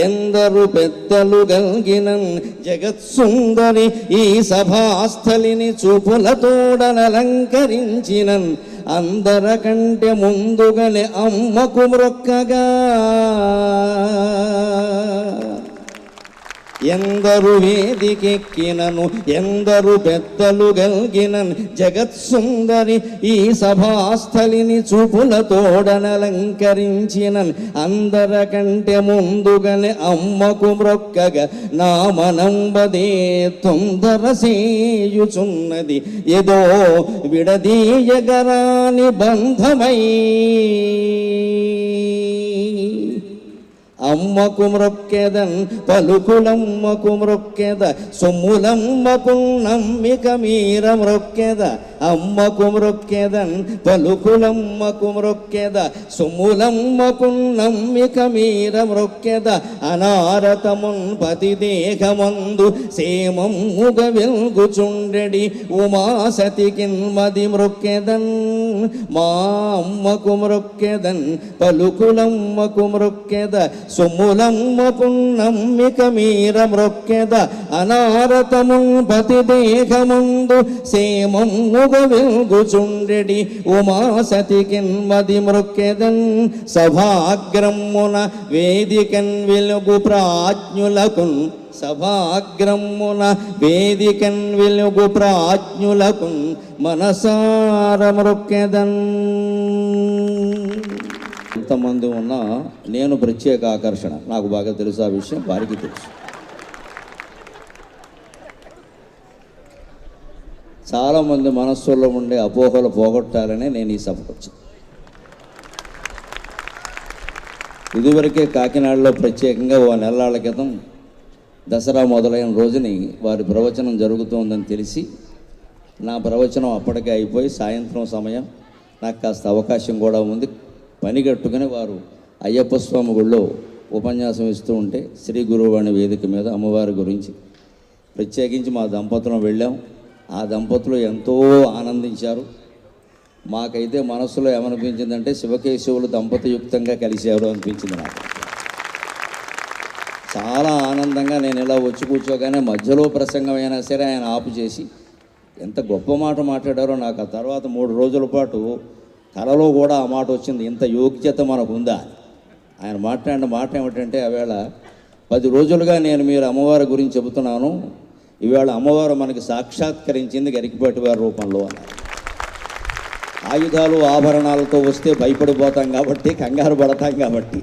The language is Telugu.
ఎందరు పెద్దలు గల్గిన జగత్సుందరి ఈ సభాస్థలిని చూపులతోడనలంకరించినన్ అందరకంటే ముందుగనే అమ్మకు మ్రొక్కగా ఎందరు వేదికెక్కినను ఎందరు పెద్దలు గల్గినన్ జగత్సుందరి ఈ సభాస్థలిని చూపులతోడనలంకరించినన్ అందరకంటే ముందుగనే అమ్మకు మ్రొక్కగా నా మనంబదే తొందర సేయుచున్నది. ఏదో విడదీయగరాని బంధమై అమ్మకు మ్రొక్కెదన్ పలుకులమ్మకు మ్రొక్కెద సొమ్ములమ్మకు నమ్మిక మీర మ్రొక్కెద అమ్మకు మ్రొక్కెదన్ పలుకులమ్మకు మ్రొక్కెద సొమ్ములమ్మకు నమ్మిక మీర మ్రొక్కెద అనారతమున్ పతి దేహమందు సేమమ్ముగ వెల్గుచుండెడి ఉమాసతికిన్ మది మ్రొక్కెదన్ మా అమ్మకు మ్రొక్కెదన్ పలుకులమ్మకు మ్రొక్కెద సొమ్ములమ్మకు నమ్మిక మీర మ్రొక్కెద అనారతమున్ పతి దేహమందు సేమమ్ముగ వెల్గుచుండెడి ఉమాసతికిన్ మది మ్రొక్కెదన్ సభాగ్రమ్మున వేదికన్ వెలుగు ప్రాజ్ఞులకున్ సభాగ్రమ్మున వేదికన్ వెలుగు ప్రాజ్ఞులకు మనసార మృక్కెదన్. ఎంతమంది ఉన్నా నేను ప్రత్యేక ఆకర్షణ. నాకు బాగా తెలుసు ఆ విషయం వారికి తెలుసు. చాలామంది మనస్సుల్లో ఉండే అపోహలు పోగొట్టాలని నేను ఈ సభకు వచ్చాను. ఇదివరకే కాకినాడలో ప్రత్యేకంగా ఓ నెలల క్రితం దసరా మొదలైన రోజుని వారి ప్రవచనం జరుగుతోందని తెలిసి నా ప్రవచనం అప్పటికే అయిపోయి సాయంత్రం సమయం నాకు కాస్త అవకాశం కూడా ఉంది. పని కట్టుకుని వారు అయ్యప్ప స్వామి గుళ్ళో ఉపన్యాసం ఇస్తూ ఉంటే శ్రీ గురువాణి వేదిక మీద అమ్మవారి గురించి ప్రత్యేకించి మా దంపతులం వెళ్ళాం. ఆ దంపతులు ఎంతో ఆనందించారు. మాకైతే మనసులో ఏమనిపించిందంటే శివకేశవులు దంపతియుక్తంగా కలిశారు అనిపించింది నాకు. చాలా ఆనందంగా నేను ఇలా వచ్చి కూర్చోగానే మధ్యలో ప్రసంగం అయినా సరే ఆయన ఆపు చేసి ఎంత గొప్ప మాట మాట్లాడారో నాకు. ఆ తర్వాత మూడు రోజుల పాటు కలలో కూడా ఆ మాట వచ్చింది ఇంత యోగ్యత మనకు ఉందా ఆయన మాట్లాడిన మాట ఏమిటంటే ఆవేళ పది రోజులుగా నేను మీరు అమ్మవారి గురించి చెబుతున్నాను. ఇవాళ అమ్మవారు మనకి సాక్షాత్కరించింది గరికిపాటి వారి రూపంలో అన్నారు. ఆయుధాలు ఆభరణాలతో వస్తే భయపడిపోతాం కాబట్టి కంగారు పడతాం కాబట్టి.